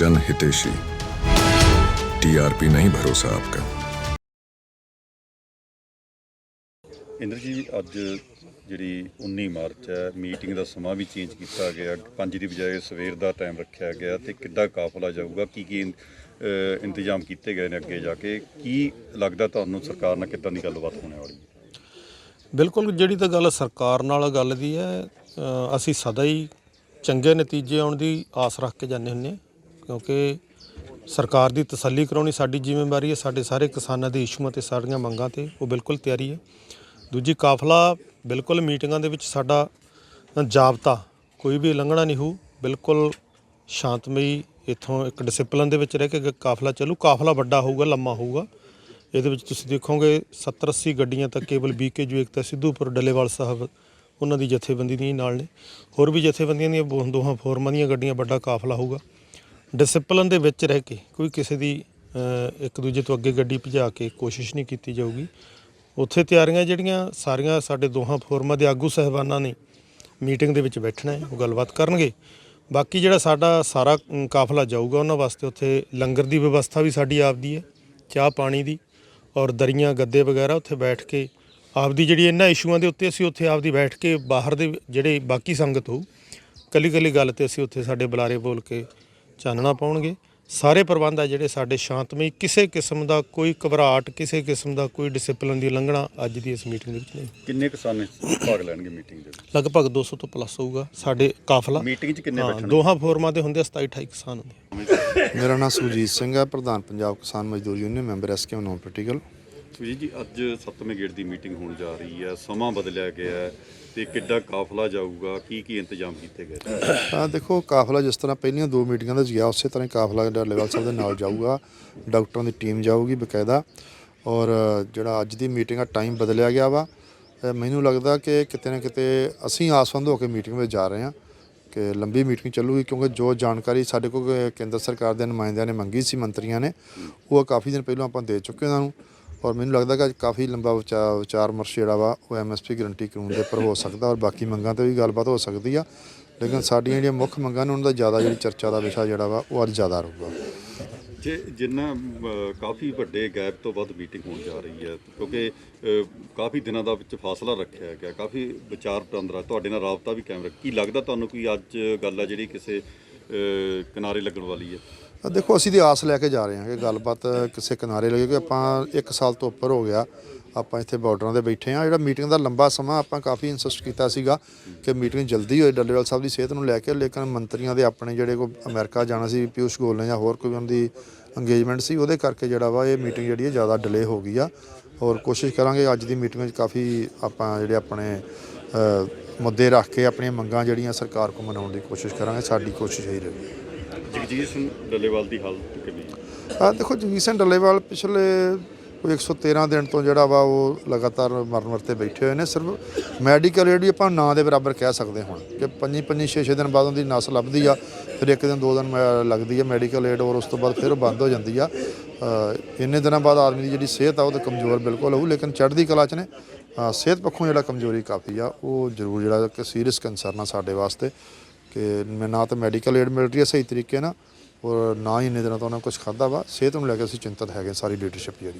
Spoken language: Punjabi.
जन हितेशी टीआरपी नहीं भरोसा आपका ਇੰਦਰ ਜੀ ਅੱਜ ਜਿਹੜੀ 19 ਮਾਰਚ ਹੈ ਮੀਟਿੰਗ ਦਾ ਸਮਾਂ ਵੀ ਚੇਂਜ ਕੀਤਾ ਗਿਆ 5 ਦੀ ਬਜਾਏ ਸਵੇਰ ਦਾ ਟਾਈਮ ਰੱਖਿਆ ਗਿਆ ਤੇ ਕਿੱਦਾਂ ਕਾਫਲਾ ਜਾਊਗਾ ਕੀ ਕੀ ਅਹ, ਇੰਤਜ਼ਾਮ ਕੀਤੇ ਗਏ ਨੇ ਅੱਗੇ ਜਾ ਕੇ ਕੀ ਲੱਗਦਾ ਤੁਹਾਨੂੰ ਸਰਕਾਰ ਨਾਲ ਕਿੱਦਾਂ ਦੀ ਗੱਲਬਾਤ ਹੋਣੇ ਵਾਲੀ ਹੈ ਬਿਲਕੁਲ ਜਿਹੜੀ ਤਾਂ ਗੱਲ ਸਰਕਾਰ ਨਾਲ ਗੱਲ ਦੀ ਹੈ ਅ, ਅਸੀਂ ਸਦਾ ਹੀ ਚੰਗੇ ਨਤੀਜੇ ਆਉਣ ਦੀ ਆਸ ਰੱਖ ਕੇ ਜਾਂਦੇ ਹੁੰਦੇ ਹਾਂ ਕਿਉਂਕਿ ਸਰਕਾਰ ਦੀ ਤਸੱਲੀ ਕਰਾਉਣੀ ਸਾਡੀ ਜ਼ਿੰਮੇਵਾਰੀ ਹੈ, ਸਾਡੇ ਸਾਰੇ ਕਿਸਾਨਾਂ ਦੇ ਇਸ਼ੂਆਂ ਤੇ ਸਾਡੀਆਂ ਮੰਗਾਂ ਤੇ ਉਹ ਬਿਲਕੁਲ ਤਿਆਰੀ ਹੈ। ਦੂਜੀ, ਕਾਫਲਾ ਬਿਲਕੁਲ ਮੀਟਿੰਗਾਂ ਦੇ ਵਿੱਚ ਸਾਡਾ ਜਾਬਤਾ ਕੋਈ ਵੀ ਉਲੰਘਣਾ ਨਹੀਂ ਹੋਊ, ਬਿਲਕੁਲ ਸ਼ਾਂਤਮਈ ਇਥੋਂ ਇੱਕ ਡਿਸਪਲਿਨ ਦੇ ਵਿੱਚ ਰਹਿ ਕੇ ਕਾਫਲਾ ਚੱਲੂ, ਕਾਫਲਾ ਵੱਡਾ ਹੋਊਗਾ, ਲੰਮਾ ਹੋਊਗਾ। ਇਹਦੇ ਵਿੱਚ ਤੁਸੀਂ ਦੇਖੋਗੇ 70 80 ਗੱਡੀਆਂ ਤੱਕ ਕੇਵਲ ਬੀਕੇ ਜੋ ਏਕਤਾ ਸਿੱਧੂਪੁਰ, ਡੱਲੇਵਾਲ ਸਾਹਿਬ, ਉਹਨਾਂ ਦੀ ਜਥੇਬੰਦੀ ਦੀਆਂ ਹੀ ਨਾਲ ਨੇ। ਹੋਰ ਵੀ ਜਥੇਬੰਦੀਆਂ ਦੀਆਂ ਦੋ- ਦੋਹਾਂ ਫੋਰਮਾਂ ਦੀਆਂ ਗੱਡੀਆਂ ਵੱਡਾ ਕਾਫਲਾ ਹੋਊਗਾ। ਡਿਸਪਲਿਨ ਦੇ ਵਿੱਚ ਰਹਿ ਕੇ ਕੋਈ ਕਿਸੇ ਦੀ ਇੱਕ ਦੂਜੇ ਤੋਂ ਅੱਗੇ ਗੱਡੀ ਭਜਾ ਕੇ ਕੋਸ਼ਿਸ਼ ਨਹੀਂ ਕੀਤੀ ਜਾਊਗੀ। ਉੱਥੇ ਤਿਆਰੀਆਂ ਜਿਹੜੀਆਂ ਸਾਰੀਆਂ ਸਾਡੇ ਦੋਹਾਂ ਫੋਰਮਾਂ ਦੇ ਆਗੂ ਸਹਿਬਾਨਾਂ ਨੇ ਮੀਟਿੰਗ ਦੇ ਵਿੱਚ ਬੈਠਣਾ ਹੈ, ਉਹ ਗੱਲਬਾਤ ਕਰਨਗੇ। ਬਾਕੀ ਜਿਹੜਾ ਸਾਡਾ ਸਾਰਾ ਕਾਫਲਾ ਜਾਊਗਾ ਉਹਨਾਂ ਵਾਸਤੇ ਉੱਥੇ ਲੰਗਰ ਦੀ ਵਿਵਸਥਾ ਵੀ ਸਾਡੀ ਆਪਦੀ ਹੈ, ਚਾਹ ਪਾਣੀ ਦੀ ਔਰ ਦਰੀਆਂ, ਗੱਦੇ ਵਗੈਰਾ ਉੱਥੇ ਬੈਠ ਕੇ ਆਪਦੀ ਜਿਹੜੀ ਇਹਨਾਂ ਇਸ਼ੂਆਂ ਦੇ ਉੱਤੇ ਅਸੀਂ ਉੱਥੇ ਆਪਦੀ ਬੈਠ ਕੇ ਬਾਹਰ ਦੇ ਜਿਹੜੇ ਬਾਕੀ ਸੰਗਤ ਹੋਊ ਕੱਲੀ ਕੱਲੀ ਗੱਲ ਤੇ ਅਸੀਂ ਉੱਥੇ ਸਾਡੇ ਬੁਲਾਰੇ ਬੋਲ ਕੇ ਚਾਨਣਾ ਪਾਉਣਗੇ। ਸਾਰੇ ਪ੍ਰਬੰਧ ਆ ਜਿਹੜੇ ਸਾਡੇ ਸ਼ਾਂਤਮਈ ਕਿਸੇ ਕਿਸਮ ਦਾ ਕੋਈ ਘਬਰਾਹਟ ਕਿਸੇ ਕਿਸਮ ਦਾ ਕੋਈ ਡਿਸਪਲਿਨ ਦੀ ਉਲੰਘਣਾ ਅੱਜ ਦੀ ਇਸ ਮੀਟਿੰਗ ਦੇ ਵਿੱਚ ਨਹੀਂ। ਕਿੰਨੇ ਕਿਸਾਨ ਭਾਗ ਲੈਣਗੇ ਮੀਟਿੰਗ ਦੇ ਵਿੱਚ? ਲਗਭਗ 200 ਤੋਂ ਪਲੱਸ ਹੋਊਗਾ ਸਾਡੇ ਕਾਫਲਾ। ਮੀਟਿੰਗ 'ਚ ਕਿੰਨੇ ਬੈਠਣਗੇ? ਦੋਹਾਂ ਫੋਰਮਾਂ ਦੇ ਹੁੰਦੇ ਆ 27 28 ਕਿਸਾਨ ਹੁੰਦੇ। ਮੇਰਾ ਨਾਮ ਸੁਜੀਤ ਸਿੰਘ ਹੈ ਪ੍ਰਧਾਨ ਪੰਜਾਬ ਕਿਸਾਨ ਮਜ਼ਦੂਰ union member S K non political Sujit ji ਅੱਜ ਸੱਤਵੇਂ ਗੇੜ ਦੀ ਮੀਟਿੰਗ ਹੋਣ ਜਾ ਰਹੀ ਹੈ, ਸਮਾਂ ਬਦਲਿਆ ਗਿਆ ਹੈ ਤੇ ਕਿੱਦਾਂ ਕਾਫਲਾ ਜਾਊਗਾ, ਕੀ ਕੀ ਇੰਤਜ਼ਾਮ ਕੀਤੇ ਗਏ? ਆ ਦੇਖੋ, ਕਾਫਲਾ ਜਿਸ ਤਰ੍ਹਾਂ ਪਹਿਲੀਆਂ ਦੋ ਮੀਟਿੰਗਾਂ ਦੇ 'ਚ ਗਿਆ, ਉਸੇ ਤਰ੍ਹਾਂ ਹੀ ਕਾਫਲਾ ਜਿਹੜਾ ਲੈਵਲ ਸਾਹਿਬ ਦੇ ਨਾਲ ਜਾਊਗਾ, ਡਾਕਟਰਾਂ ਦੀ ਟੀਮ ਜਾਊਗੀ ਬਕਾਇਦਾ। ਔਰ ਜਿਹੜਾ ਅੱਜ ਦੀ ਮੀਟਿੰਗ ਆ, ਟਾਈਮ ਬਦਲਿਆ ਗਿਆ ਵਾ। ਮੈਨੂੰ ਲੱਗਦਾ ਕਿ ਕਿਤੇ ਨਾ ਕਿਤੇ ਅਸੀਂ ਆਸਵੰਦ ਹੋ ਕੇ ਮੀਟਿੰਗ ਵਿੱਚ ਜਾ ਰਹੇ ਹਾਂ ਕਿ ਲੰਬੀ ਮੀਟਿੰਗ ਚੱਲੂਗੀ, ਕਿਉਂਕਿ ਜੋ ਜਾਣਕਾਰੀ ਸਾਡੇ ਕੋਲ ਕੇਂਦਰ ਸਰਕਾਰ ਦੇ ਨੁਮਾਇੰਦਿਆਂ ਨੇ ਮੰਗੀ ਸੀ, ਮੰਤਰੀਆਂ ਨੇ, ਉਹ ਕਾਫੀ ਦਿਨ ਪਹਿਲਾਂ ਆਪਾਂ ਦੇ ਚੁੱਕੇ ਉਹਨਾਂ ਨੂੰ। ਔਰ ਮੈਨੂੰ ਲੱਗਦਾ ਕਿ ਅੱਜ ਕਾਫੀ ਲੰਬਾ ਵਿਚਾਰ ਵਿਚਾਰ ਮਰਸ਼ ਜਿਹੜਾ ਵਾ, ਉਹ ਐਮਐਸਪੀ ਗਰੰਟੀ ਕਾਨੂੰਨ ਦੇ ਉੱਪਰ ਹੋ ਸਕਦਾ ਔਰ ਬਾਕੀ ਮੰਗਾਂ ਤੇ ਵੀ ਗੱਲਬਾਤ ਹੋ ਸਕਦੀ ਆ। ਲੇਕਿਨ ਸਾਡੀਆਂ ਜਿਹੜੀਆਂ ਮੁੱਖ ਮੰਗਾਂ ਨੇ, ਉਹਨਾਂ ਦਾ ਜ਼ਿਆਦਾ ਜਿਹੜੀ ਚਰਚਾ ਦਾ ਵਿਸ਼ਾ ਜਿਹੜਾ ਵਾ, ਉਹ ਅੱਜ ਜ਼ਿਆਦਾ ਰਹੂਗਾ। ਜੇ ਜਿੰਨਾ ਕਾਫੀ ਵੱਡੇ ਗੈਪ ਤੋਂ ਬਾਅਦ ਮੀਟਿੰਗ ਹੋਣ ਜਾ ਰਹੀ ਹੈ, ਕਿਉਂਕਿ ਕਾਫੀ ਦਿਨਾਂ ਦਾ ਵਿੱਚ ਫਾਸਲਾ ਰੱਖਿਆ ਗਿਆ, ਕਾਫੀ ਵਿਚਾਰ ਵਟਾਂਦਰਾ, ਤੁਹਾਡੇ ਨਾਲ ਰਾਬਤਾ ਵੀ ਕਾਇਮ ਰੱਖ, ਕੀ ਲੱਗਦਾ ਤੁਹਾਨੂੰ ਕੋਈ ਅੱਜ ਗੱਲ ਹੈ ਜਿਹੜੀ ਕਿਸੇ ਕਿਨਾਰੇ ਲੱਗਣ ਵਾਲੀ ਹੈ? ਅ ਦੇਖੋ, ਅਸੀਂ ਦੀ ਆਸ ਲੈ ਕੇ ਜਾ ਰਹੇ ਹਾਂ ਕਿ ਗੱਲਬਾਤ ਕਿਸੇ ਕਿਨਾਰੇ ਲੱਗੇ, ਕਿ ਆਪਾਂ 1 ਸਾਲ ਤੋਂ ਉੱਪਰ ਹੋ ਗਿਆ, ਆਪਾਂ ਇੱਥੇ ਬਾਰਡਰਾਂ ਤੇ ਬੈਠੇ ਆ ਜਿਹੜਾ ਮੀਟਿੰਗ ਦਾ ਲੰਬਾ ਸਮਾਂ ਆਪਾਂ ਕਾਫੀ ਇਨਸਿਸਟ ਕੀਤਾ ਸੀਗਾ ਕਿ ਮੀਟਿੰਗ ਜਲਦੀ ਹੋਏ। ਡੱਲੇਵਾਲ ਸਾਹਿਬ ਦੀ ਸਿਹਤ ਨੂੰ ਲੈ ਕੇ, ਲੇਕਿਨ ਮੰਤਰੀਆਂ ਦੇ ਆਪਣੇ ਜਿਹੜੇ ਕੋ ਅਮਰੀਕਾ ਜਾਣਾ ਸੀ ਪਿਊਸ਼ ਗੋਲ ਨੇ ਜਾਂ ਹੋਰ ਕੋਈ ਉਹਨਾਂ ਦੀ ਅੰਗੇਜਮੈਂਟ ਸੀ, ਉਹਦੇ ਕਰਕੇ ਜਿਹੜਾ ਵਾ ਇਹ ਮੀਟਿੰਗ ਜਿਹੜੀ ਹੈ ਜ਼ਿਆਦਾ ਡਿਲੇ ਹੋ ਗਈ ਆ। ਔਰ ਕੋਸ਼ਿਸ਼ ਕਰਾਂਗੇ ਅੱਜ ਦੀ ਮੀਟਿੰਗ ਵਿੱਚ ਕਾਫੀ ਆਪਾਂ ਜਿਹੜੇ ਆਪਣੇ ਮੁੱਦੇ ਰੱਖ ਕੇ ਆਪਣੀਆਂ ਮੰਗਾਂ ਜਿਹੜੀਆਂ ਸਰਕਾਰ ਕੋ ਮਨਾਉਣ ਦੀ ਕੋਸ਼ਿਸ਼ ਕਰਾਂਗੇ। ਸਾਡੀ ਕੋਸ਼ਿਸ਼ ਇਹੀ ਰਹੇਗੀ ਜਗਜੀਤ ਸਿੰਘ ਡੱਲੇਵਾਲ ਦੀ ਹਾਲਤ ਕਿਵੇਂ ਆ ਦੇਖੋ ਜਗਜੀਤ ਸਿੰਘ ਡੱਲੇਵਾਲ ਪਿਛਲੇ ਕੋਈ 113 ਦਿਨ ਤੋਂ ਜਿਹੜਾ ਵਾ ਉਹ ਲਗਾਤਾਰ ਮਰਨ ਵਰਤੇ ਬੈਠੇ ਹੋਏ ਨੇ, ਸਿਰਫ ਮੈਡੀਕਲ ਏਡ ਆਪਾਂ ਨਾਂ ਦੇ ਬਰਾਬਰ ਕਹਿ ਸਕਦੇ ਹੁਣ ਕਿ ਪੰਜੀ ਪੰਜੀ 6-6 ਦਿਨ ਬਾਅਦ ਉਹਦੀ ਨਸ ਲੱਭਦੀ ਆ, ਫਿਰ ਇੱਕ ਦਿਨ ਦੋ ਦਿਨ ਮੈਂ- ਲੱਗਦੀ ਆ ਮੈਡੀਕਲ ਏਡ ਔਰ ਉਸ ਤੋਂ ਬਾਅਦ ਫਿਰ ਉਹ ਬੰਦ ਹੋ ਜਾਂਦੀ ਆ। ਇੰਨੇ ਦਿਨਾਂ ਬਾਅਦ ਆਦਮੀ ਦੀ ਜਿਹੜੀ ਸਿਹਤ ਆ ਉਹ ਤਾਂ ਕਮਜ਼ੋਰ ਬਿਲਕੁਲ ਹੋਊ, ਲੇਕਿਨ ਚੜ੍ਹਦੀ ਕਲਾ ਚ ਨੇ। ਸਿਹਤ ਪੱਖੋਂ ਜਿਹੜਾ ਕਮਜ਼ੋਰੀ ਕਾਫੀ ਆ, ਉਹ ਜ਼ਰੂਰ ਜਿਹੜਾ ਕਿ ਸੀਰੀਅਸ ਕੰਸਰਨ ਆ ਸਾਡੇ ਵਾਸਤੇ। ਕਿ ਨਾ ਤਾਂ ਮੈਡੀਕਲ ਏਡ ਮਿਲ ਰਹੀ ਹੈ ਸਹੀ ਤਰੀਕੇ ਨਾਲ ਔਰ ਨਾ ਹੀ ਇੰਨੇ ਦਿਨਾਂ ਤੋਂ ਉਹਨਾਂ ਕੁਝ ਖਾਦਾ ਵਾ, ਸਿਹਤ ਨੂੰ ਲੈ ਕੇ ਅਸੀਂ ਚਿੰਤਤ ਹੈਗੇ ਸਾਰੀ ਲੀਡਰਸ਼ਿਪ ਜਿਹੜੀ